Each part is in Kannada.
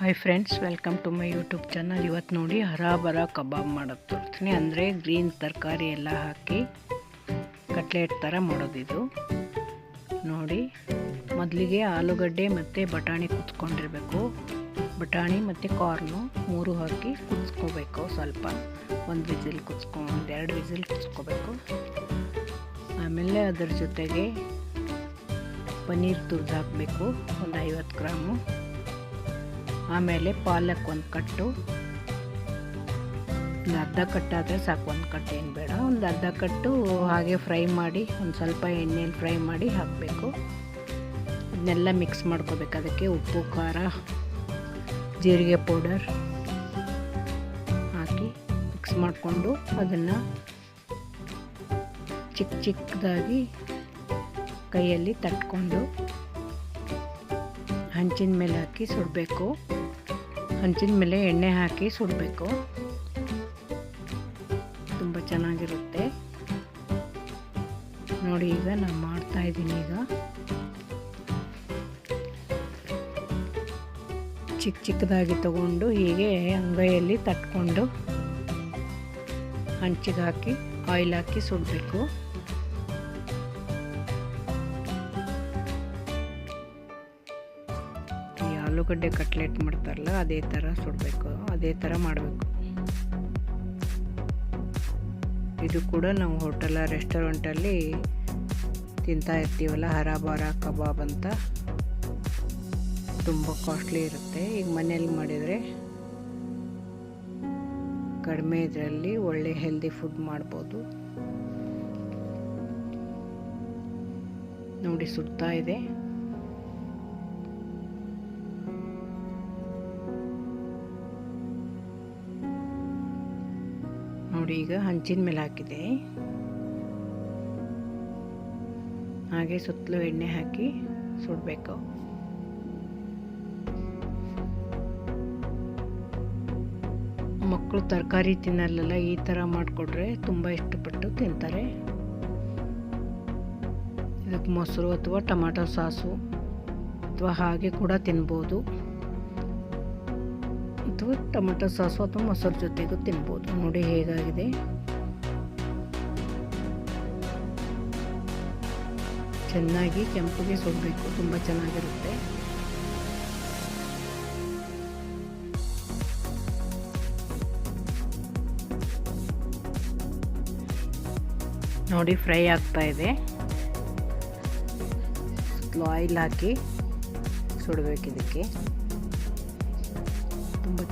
Hi friends welcome to my YouTube channel ಇವತ್ತು ನೋಡಿ ಹರಾಬರ ಕಬಾಬ್ ಮಾಡೋದು ತೋರಿಸ್ತೀನಿ. ಅಂದರೆ ಗ್ರೀನ್ ತರಕಾರಿ ಎಲ್ಲ ಹಾಕಿ ಕಟ್ಲೆಟ್ ಥರ ಮಾಡೋದಿದು ನೋಡಿ, ಮೊದಲಿಗೆ ಆಲೂಗಡ್ಡೆ ಮತ್ತು ಬಟಾಣಿ ಕುತ್ಕೊಂಡಿರಬೇಕು. ಬಟಾಣಿ ಮತ್ತು ಕಾರ್ನು ಮೂರು ಹಾಕಿ ಕುದಿಸ್ಕೋಬೇಕು ಸ್ವಲ್ಪ. ಒಂದು ವಿಸಿಲ್ ಕುದಿಸ್ಕೊ, ಒಂದು ಎರಡು ವಿಸಿಲ್ ಕುದಿಸ್ಕೋಬೇಕು. ಆಮೇಲೆ ಅದರ ಜೊತೆಗೆ ಪನ್ನೀರ್ ತುರ್ದು ಹಾಕಬೇಕು, ಒಂದು ಐವತ್ತು ಗ್ರಾಮು. ಆಮೇಲೆ ಪಾಲಕ್ ಒಂದು ಕಟ್ಟು. ಒಂದು ಅರ್ಧ ಕಟ್ಟಾದರೆ ಸಾಕು, ಒಂದು ಕಟ್ಟು ಏನು ಬೇಡ. ಒಂದು ಅರ್ಧ ಕಟ್ಟು ಹಾಗೆ ಫ್ರೈ ಮಾಡಿ, ಒಂದು ಸ್ವಲ್ಪ ಎಣ್ಣೆಯಲ್ಲಿ ಫ್ರೈ ಮಾಡಿ ಹಾಕಬೇಕು. ಇದನ್ನೆಲ್ಲ ಮಿಕ್ಸ್ ಮಾಡ್ಕೋಬೇಕು. ಅದಕ್ಕೆ ಉಪ್ಪು, ಖಾರ, ಜೀರಿಗೆ ಪೌಡರ್ ಹಾಕಿ ಮಿಕ್ಸ್ ಮಾಡಿಕೊಂಡು ಅದನ್ನು ಚಿಕ್ಕ ಚಿಕ್ಕದಾಗಿ ಕೈಯಲ್ಲಿ ತಟ್ಕೊಂಡು, ಹಂಚಿನ ಮೇಲೆ ಹಾಕಿ ಸುಡಬೇಕು. ಹಂಚಿನ ಮೇಲೆ ಎಣ್ಣೆ ಹಾಕಿ ಸುಡಬೇಕು. ತುಂಬ ಚೆನ್ನಾಗಿರುತ್ತೆ. ನೋಡಿ ಈಗ ನಾನು ಮಾಡ್ತಾ ಇದ್ದೀನಿ ಈಗ. ಚಿಕ್ಕ ಚಿಕ್ಕದಾಗಿ ತಗೊಂಡು ಹೀಗೆ ಅಂಗೈಯಲ್ಲಿ ತಟ್ಕೊಂಡು ಹಂಚಿಗೆ ಹಾಕಿ, ಆಯಿಲ್ ಹಾಕಿ ಸುಡಬೇಕು. ಆಲೂಗಡ್ಡೆ ಕಟ್ಲೆಟ್ ಮಾಡ್ತಾರಲ್ಲ, ಅದೇ ಥರ ಸುಡಬೇಕು, ಅದೇ ಥರ ಮಾಡಬೇಕು. ಇದು ಕೂಡ ನಾವು ಹೋಟೆಲ ರೆಸ್ಟೋರೆಂಟಲ್ಲಿ ತಿಂತಾ ಇರ್ತೀವಲ್ಲ, ಹರಾಬಾರ, ಕಬಾಬ್ ಅಂತ. ತುಂಬ ಕಾಸ್ಟ್ಲಿ ಇರುತ್ತೆ. ಈಗ ಮನೆಯಲ್ಲಿ ಮಾಡಿದರೆ ಕಡಿಮೆ ಇದರಲ್ಲಿ ಒಳ್ಳೆ ಹೆಲ್ದಿ ಫುಡ್ ಮಾಡ್ಬೋದು. ನೋಡಿ ಸುಡ್ತಾ ಇದೆ. ನೋಡಿ ಈಗ ಹಂಚಿನ ಮೇಲೆ ಹಾಕಿದೆ. ಹಾಗೆ ಸುತ್ತಲೂ ಎಣ್ಣೆ ಹಾಕಿ ಸುಡಬೇಕು. ಮಕ್ಕಳು ತರಕಾರಿ ತಿನ್ನಲ್ಲ ಈ ಥರ ಮಾಡಿಕೊಟ್ರೆ ತುಂಬ ಇಷ್ಟಪಟ್ಟು ತಿಂತಾರೆ. ಇದಕ್ಕೆ ಮೊಸರು ಅಥವಾ ಟೊಮಾಟೊ ಸಾಸು ಅಥವಾ ಹಾಗೆ ಕೂಡ ತಿನ್ಬೋದು. ಅಥವಾ ಟೊಮೆಟೊ ಸಾಸು ಅಥವಾ ಮೊಸರು ಜೊತೆಗೂ ತಿನ್ಬೋದು. ನೋಡಿ ಹೇಗಾಗಿದೆ. ಚೆನ್ನಾಗಿ ಕೆಂಪುಗೆ ಸುಡಬೇಕು ತುಂಬ ಚೆನ್ನಾಗಿರುತ್ತೆ. ನೋಡಿ ಫ್ರೈ ಆಗ್ತಾ ಇದೆ. ಆಯಿಲ್ ಹಾಕಿ ಸುಡಬೇಕು ಇದಕ್ಕೆ.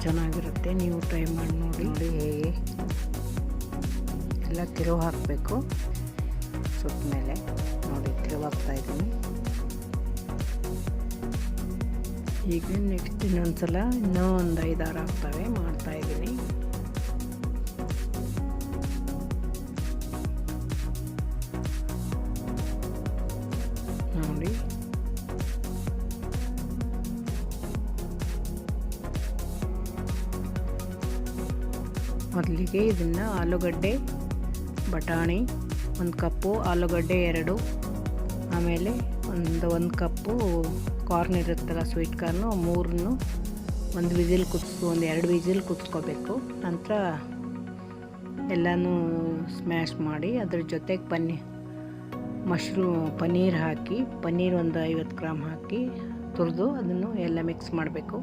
ಚೆನ್ನಾಗಿರುತ್ತೆ. ನೀವು ಟ್ರೈ ಮಾಡಿ ನೋಡಿ. ನೋಡಿ. ಹೇಗೆ ಎಲ್ಲ ತಿರುವು ಹಾಕಬೇಕು. ಸುಟ್ಟ ಮೇಲೆ ನೋಡಿ, ತಿರುವು ಹಾಕ್ತಾ ಇದ್ದೀನಿ. ಈಗ ನೆಕ್ಸ್ಟ್ ಇನ್ನೊಂದು ಸಲ ಇನ್ನೂ ಒಂದು ಐದಾರು ಆಗ್ತವೆ ಮಾಡ್ತಾ ಮೊದಲಿಗೆ ಇದನ್ನು ಆಲೂಗಡ್ಡೆ, ಬಟಾಣಿ, ಒಂದು ಕಪ್ಪು, ಆಲೂಗಡ್ಡೆ ಎರಡು. ಆಮೇಲೆ ಒಂದು ಒಂದು ಕಪ್ಪು ಕಾರ್ನ್ ಇರುತ್ತಲ್ಲ ಸ್ವೀಟ್ ಕಾರ್ನು ಮೂರನ್ನು ಒಂದು ವಿಸಿಲ್ ಕುದಿಸ್ಕೊ ಒಂದು ಎರಡು ವಿಸಿಲ್ ಕುದಿಸ್ಕೋಬೇಕು. ನಂತರ ಎಲ್ಲನೂ ಸ್ಮ್ಯಾಶ್ ಮಾಡಿ ಅದ್ರ ಜೊತೆಗೆ ಪನ್ನೀರ್ ಮಶ್ರೂ ಪನ್ನೀರ್ ಹಾಕಿ, ಪನ್ನೀರ್ ಒಂದು ಐವತ್ತು ಗ್ರಾಮ್ ಹಾಕಿ ತುರಿದು ಅದನ್ನು ಎಲ್ಲ ಮಿಕ್ಸ್ ಮಾಡಬೇಕು.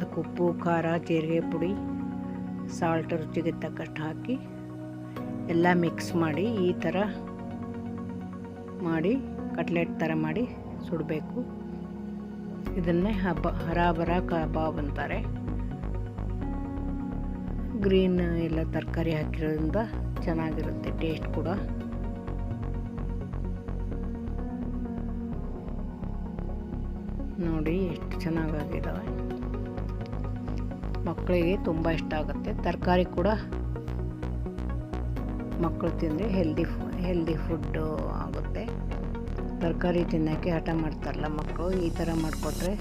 ಅದಕ್ಕೆ ಉಪ್ಪು ಖಾರ, ಜೀರಿಗೆ ಪುಡಿ ಸಾಲ್ಟ್ ರುಚಿಗೆ ತಕ್ಕಷ್ಟು ಹಾಕಿ ಎಲ್ಲ ಮಿಕ್ಸ್ ಮಾಡಿ ಈ ಥರ ಮಾಡಿ ಕಟ್ಲೆಟ್ ಥರ ಮಾಡಿ ಸುಡಬೇಕು. ಇದನ್ನೇ ಹಬ್ಬ ಹರಾಬರ ಕಬಾಬ್ ಅಂತಾರೆ. ಗ್ರೀನ್ ಎಲ್ಲ ತರಕಾರಿ ಹಾಕಿರೋದ್ರಿಂದ ಚೆನ್ನಾಗಿರುತ್ತೆ ಟೇಸ್ಟ್ ಕೂಡ. ನೋಡಿ ಎಷ್ಟು ಚೆನ್ನಾಗಾಗಿದ್ದಾವೆ ಮಕ್ಕಳಿಗೆ ತುಂಬ ಇಷ್ಟ ಆಗುತ್ತೆ. ತರಕಾರಿ ಕೂಡ ಮಕ್ಕಳು ತಿಂದರೆ ಹೆಲ್ದಿ ಹೆಲ್ದಿ ಫುಡ್ಡು ಆಗುತ್ತೆ. ತರಕಾರಿ ತಿನ್ನೋಕ್ಕೆ ಹಠ ಮಾಡ್ತಾರಲ್ಲ ಮಕ್ಕಳು, ಈ ಥರ ಮಾಡಿಕೊಟ್ರೆ